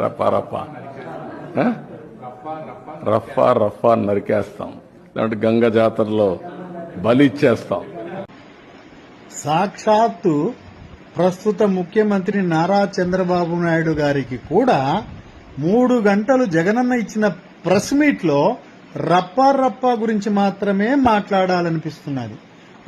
రప్పా రప్పా రఫా రఫా నరికేస్తాం. లేదంటే గంగ జాతరలో బలి ఇచ్చేస్తాం. సాక్షాత్తు ప్రస్తుత ముఖ్యమంత్రి నారా చంద్రబాబు నాయుడు గారికి కూడా మూడు గంటలు జగనన్న ఇచ్చిన ప్రెస్ మీట్లో రప్పా రప్పా గురించి మాత్రమే మాట్లాడాలనిపిస్తున్నది.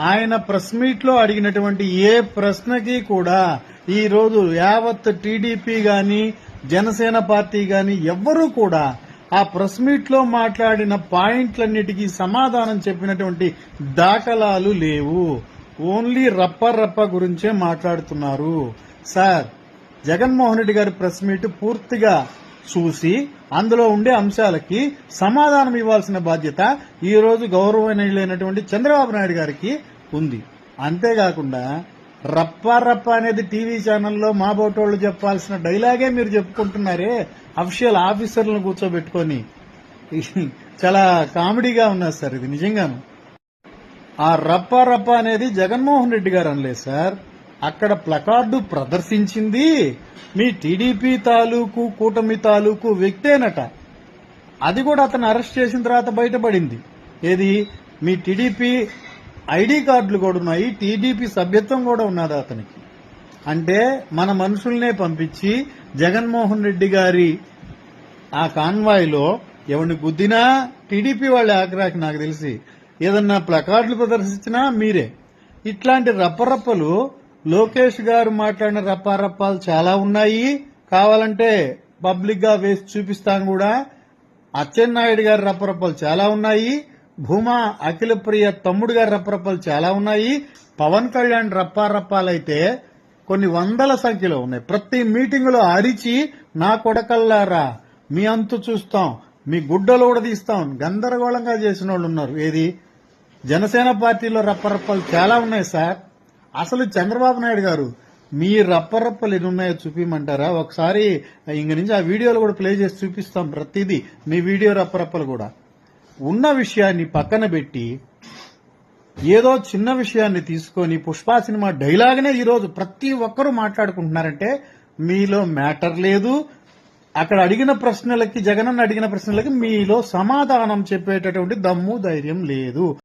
ఆయన ప్రెస్ మీట్లో అడిగినటువంటి ఏ ప్రశ్నకి కూడా ఈ రోజు యావత్ టీడీపీ గాని జనసేన పార్టీ గాని ఎవ్వరూ కూడా ఆ ప్రెస్ మీట్లో మాట్లాడిన పాయింట్లన్నిటికీ సమాధానం చెప్పినటువంటి దాఖలాలు లేవు. ఓన్లీ రప్ప రప్ప గురించే మాట్లాడుతున్నారు. సార్ జగన్మోహన్ రెడ్డి గారి ప్రెస్ మీట్ పూర్తిగా చూసి అందులో ఉండే అంశాలకి సమాధానం ఇవ్వాల్సిన బాధ్యత ఈ రోజు గౌరవనీయులైనటువంటి చంద్రబాబు నాయుడు గారికి ఉంది. అంతేకాకుండా రప్ప రప్ప అనేది టీవీ ఛానల్లో మా బోటోళ్ళు చెప్పాల్సిన డైలాగే మీరు చెప్పుకుంటున్నారే. అఫిషియల్ ఆఫీసర్లను కూర్చోబెట్టుకొని. చాలా కామెడీగా ఉన్నది సార్ ఇది నిజంగాను. ఆ రప్ప రప్ప అనేది జగన్మోహన్ రెడ్డి గారు అనలేదు సార్. అక్కడ ప్లకార్డు ప్రదర్శించింది మీ టీడీపీ తాలూకు కూటమి తాలూకు వ్యక్తేనట. అది కూడా అతను అరెస్ట్ చేసిన తర్వాత బయటపడింది. ఏది? మీ టీడీపీ ఐడి కార్డులు కూడా ఉన్నాయి టీడీపీ సభ్యత్వం కూడా ఉన్నది అతనికి. అంటే మన మనుషుల్నే పంపించి జగన్మోహన్ రెడ్డి గారి ఆ కాన్వాయ్లో ఎవరిని గుద్దినా టీడీపీ వాళ్ళ ఆగ్రాకి నాకు తెలిసి. ఏదన్నా ప్లకార్డులు ప్రదర్శించినా మీరే. ఇట్లాంటి రప్పరప్పలు లోకేష్ గారు మాట్లాడిన రప్పారప్పాలు చాలా ఉన్నాయి. కావాలంటే పబ్లిక్గా వేసి చూపిస్తాను కూడా. అచ్చెన్నాయుడు గారి రప్పరప్పలు చాలా ఉన్నాయి. భూమా అఖిల ప్రియ తమ్ముడు గారి రప్పరప్పలు చాలా ఉన్నాయి. పవన్ కళ్యాణ్ రప్పారప్పాలైతే కొన్ని వందల సంఖ్యలో ఉన్నాయి. ప్రతి మీటింగ్లో అరిచి నా కొడకల్లారా మీ అంతు చూస్తాం మీ గుడ్డలు కూడా తీస్తాం గందరగోళంగా చేసిన వాళ్ళు ఉన్నారు. ఏది? జనసేన పార్టీలో రప్పరప్పలు చాలా ఉన్నాయి సార్. అసలు చంద్రబాబు నాయుడు గారు మీ రప్పరప్పలు ఎన్ని ఉన్నాయో చూపించమంటారా ఒకసారి ఇంక నుంచి ఆ వీడియోలు కూడా ప్లే చేసి చూపిస్తాం ప్రతిదీ. మీ వీడియో రప్పరప్పలు కూడా. ఉన్న విషయాన్ని పక్కన పెట్టి ఏదో చిన్న విషయాన్ని తీసుకొని పుష్ప సినిమా డైలాగ్నే ఈరోజు ప్రతి ఒక్కరూ మాట్లాడుకుంటున్నారంటే మీలో మ్యాటర్ లేదు. అక్కడ అడిగిన ప్రశ్నలకి జగనన్న అడిగిన ప్రశ్నలకి మీలో సమాధానం చెప్పేటటువంటి దమ్ము ధైర్యం లేదు.